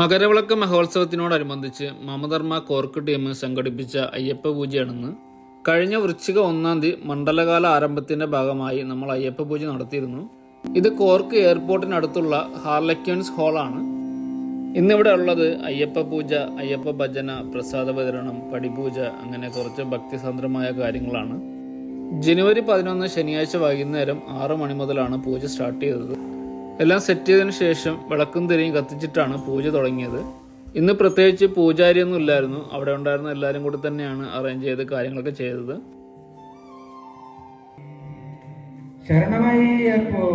മകരവിളക്ക് മഹോത്സവത്തിനോടനുബന്ധിച്ച് മമധർമ്മ കോർക്ക് ടീം സംഘടിപ്പിച്ച അയ്യപ്പ പൂജയാണെന്ന് കഴിഞ്ഞ വൃശ്ചിക ഒന്നാം തീയതി മണ്ഡലകാല ആരംഭത്തിന്റെ ഭാഗമായി നമ്മൾ അയ്യപ്പ പൂജ നടത്തിയിരുന്നു. ഇത് കോർക്ക് എയർപോർട്ടിനടുത്തുള്ള ഹാർലക്യൂൻസ് ഹാളാണ്. ഇന്നിവിടെ ഉള്ളത് അയ്യപ്പ പൂജ അയ്യപ്പ ഭജന പ്രസാദ വിതരണം പടിപൂജ അങ്ങനെ കുറച്ച് ഭക്തിസാന്ദ്രമായ കാര്യങ്ങളാണ്. ജനുവരി പതിനൊന്ന് ശനിയാഴ്ച വൈകുന്നേരം ആറു മണി മുതലാണ് പൂജ സ്റ്റാർട്ട് ചെയ്തത്. എല്ലാം സെറ്റ് ചെയ്തതിനു ശേഷം വിളക്കും തിരിയും കത്തിച്ചിട്ടാണ് പൂജ തുടങ്ങിയത്. ഇന്ന് പ്രത്യേകിച്ച് പൂജാരിയൊന്നും ഇല്ലായിരുന്നു. അവിടെ ഉണ്ടായിരുന്ന എല്ലാവരും കൂടി തന്നെയാണ് അറേഞ്ച് ചെയ്ത് കാര്യങ്ങളൊക്കെ ചെയ്തത്. ശരണമയ്യപ്പോ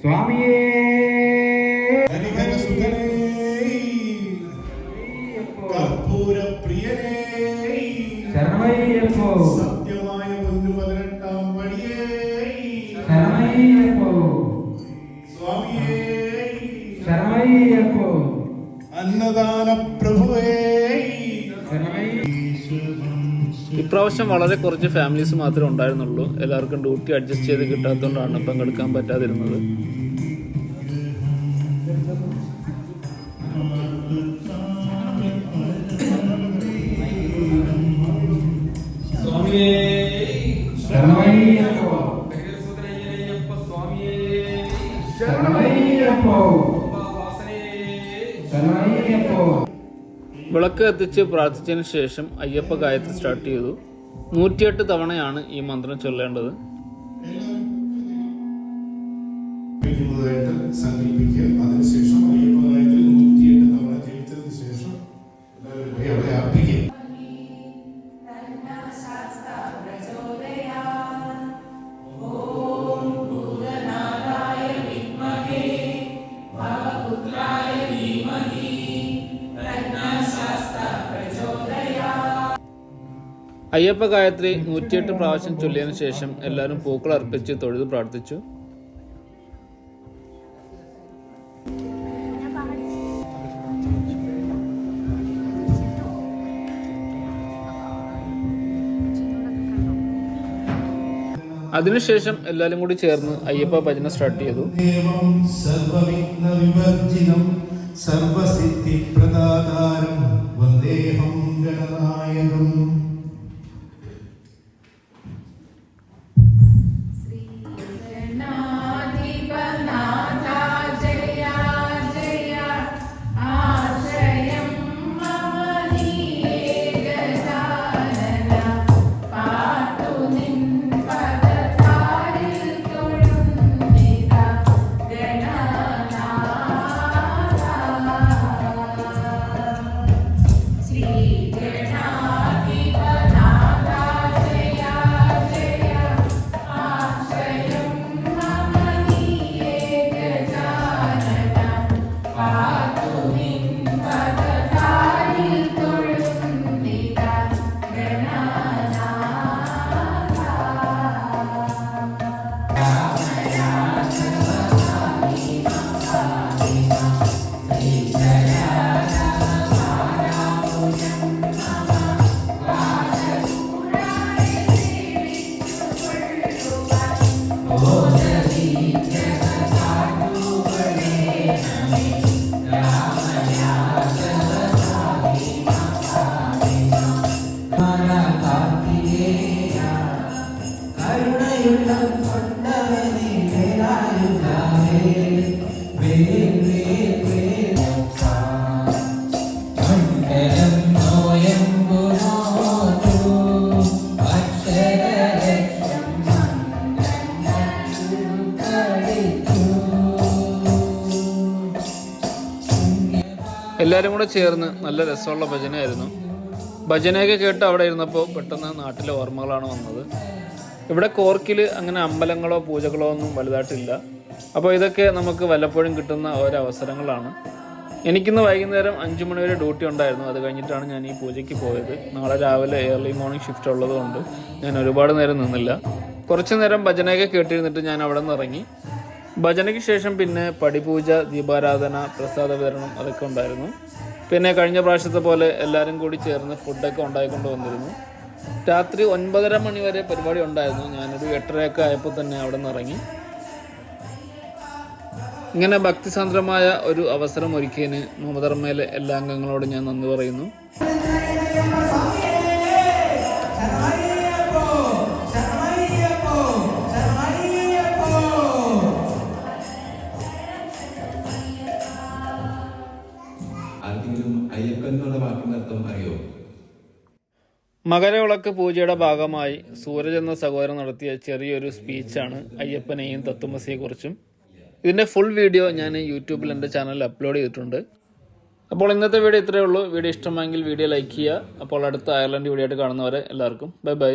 സ്വാമിയേ. ശരണമയ്യപ്പോ പ്രഭുവേ. ഇപ്രാവശ്യം വളരെ കുറച്ച് ഫാമിലീസ് മാത്രമേ ഉണ്ടായിരുന്നുള്ളൂ. എല്ലാവർക്കും ഡ്യൂട്ടി അഡ്ജസ്റ്റ് ചെയ്ത് കിട്ടാത്തതുകൊണ്ടാണ് പങ്കെടുക്കാൻ പറ്റാതിരുന്നത്. ശരണമയ്യപ്പോ വിളക്ക് കത്തിച്ച് പ്രാർത്ഥിച്ചതിന് ശേഷം അയ്യപ്പ ഗായത്രി സ്റ്റാർട്ട് ചെയ്തു. നൂറ്റിയെട്ട് തവണയാണ് ഈ മന്ത്രം ചൊല്ലേണ്ടത്. പുതുതായിട്ട് അയ്യപ്പ ഗായത്രി നൂറ്റിയെട്ട് പ്രാവശ്യം ചൊല്ലിയതിനു ശേഷം എല്ലാവരും പൂക്കൾ അർപ്പിച്ച് തൊഴുത് പ്രാർത്ഥിച്ചു. അതിനുശേഷം എല്ലാവരും കൂടി ചേർന്ന് അയ്യപ്പ ഭജന സ്റ്റാർട്ട് ചെയ്തു. സർവസിദ്ധി പ്രദാതാരം വന്ദേഹം ഗണനായകം എല്ലാവരും കൂടെ ചേർന്ന് നല്ല രസമുള്ള ഭജനയായിരുന്നു. ഭജനയൊക്കെ കേട്ട് അവിടെ ഇരുന്നപ്പോൾ പെട്ടെന്ന് നാട്ടിലെ ഓർമ്മകളാണ് വന്നത്. ഇവിടെ കോർക്കിൽ അങ്ങനെ അമ്പലങ്ങളോ പൂജകളോ ഒന്നും വലുതായിട്ടില്ല. അപ്പോൾ ഇതൊക്കെ നമുക്ക് വല്ലപ്പോഴും കിട്ടുന്ന ഓരോ അവസരങ്ങളാണ് എനിക്കിന്ന് വൈകുന്നേരം അഞ്ച് മണി വരെ ഡ്യൂട്ടി ഉണ്ടായിരുന്നു. അത് കഴിഞ്ഞിട്ടാണ് ഞാൻ ഈ പൂജയ്ക്ക് പോയത്. നാളെ രാവിലെ ഏർലി മോർണിംഗ് ഷിഫ്റ്റ് ഉള്ളതുകൊണ്ട് ഞാൻ ഒരുപാട് നേരം നിന്നില്ല. കുറച്ച് നേരം ഭജനയൊക്കെ കേട്ടിരുന്നിട്ട് ഞാൻ അവിടെ നിന്ന് ഇറങ്ങി. ഭജനയ്ക്ക് ശേഷം പിന്നെ പടിപൂജ ദീപാരാധന പ്രസാദ വിതരണം അതൊക്കെ ഉണ്ടായിരുന്നു. പിന്നെ കഴിഞ്ഞ പ്രാവശ്യത്തെ പോലെ എല്ലാവരും കൂടി ചേർന്ന് ഫുഡൊക്കെ ഉണ്ടായിക്കൊണ്ട് വന്നിരുന്നു. രാത്രി ഒൻപതര മണി വരെ പരിപാടി ഉണ്ടായിരുന്നു. ഞാനൊരു എട്ടരയൊക്കെ ആയപ്പോൾ തന്നെ അവിടെ നിന്ന് ഇറങ്ങി. ഇങ്ങനെ ഭക്തിസാന്ദ്രമായ ഒരു അവസരം ഒരുക്കിയതിന് മമതർമ്മയിലെ എല്ലാ അംഗങ്ങളോടും ഞാൻ നന്ദി പറയുന്നു. മകരവിളക്ക് പൂജയുടെ ഭാഗമായി സൂരജ് എന്ന സഹോദരൻ നടത്തിയ ചെറിയൊരു സ്പീച്ചാണ് അയ്യപ്പനെയും തത്വമസിയെക്കുറിച്ചും ഇതിന്റെ ഫുൾ വീഡിയോ ഞാൻ യൂട്യൂബിൽ എന്റെ ചാനലിൽ അപ്ലോഡ് ചെയ്തിട്ടുണ്ട്. അപ്പോൾ ഇന്നത്തെ വീഡിയോ ഇത്രയേ ഉള്ളൂ. വീഡിയോ ഇഷ്ടമായെങ്കിൽ വീഡിയോ ലൈക്ക് ചെയ്യുക. അപ്പോൾ അടുത്ത അയർലൻഡ് വീഡിയോ ആയിട്ട് കാണുന്നവരെ എല്ലാവർക്കും. Bye bye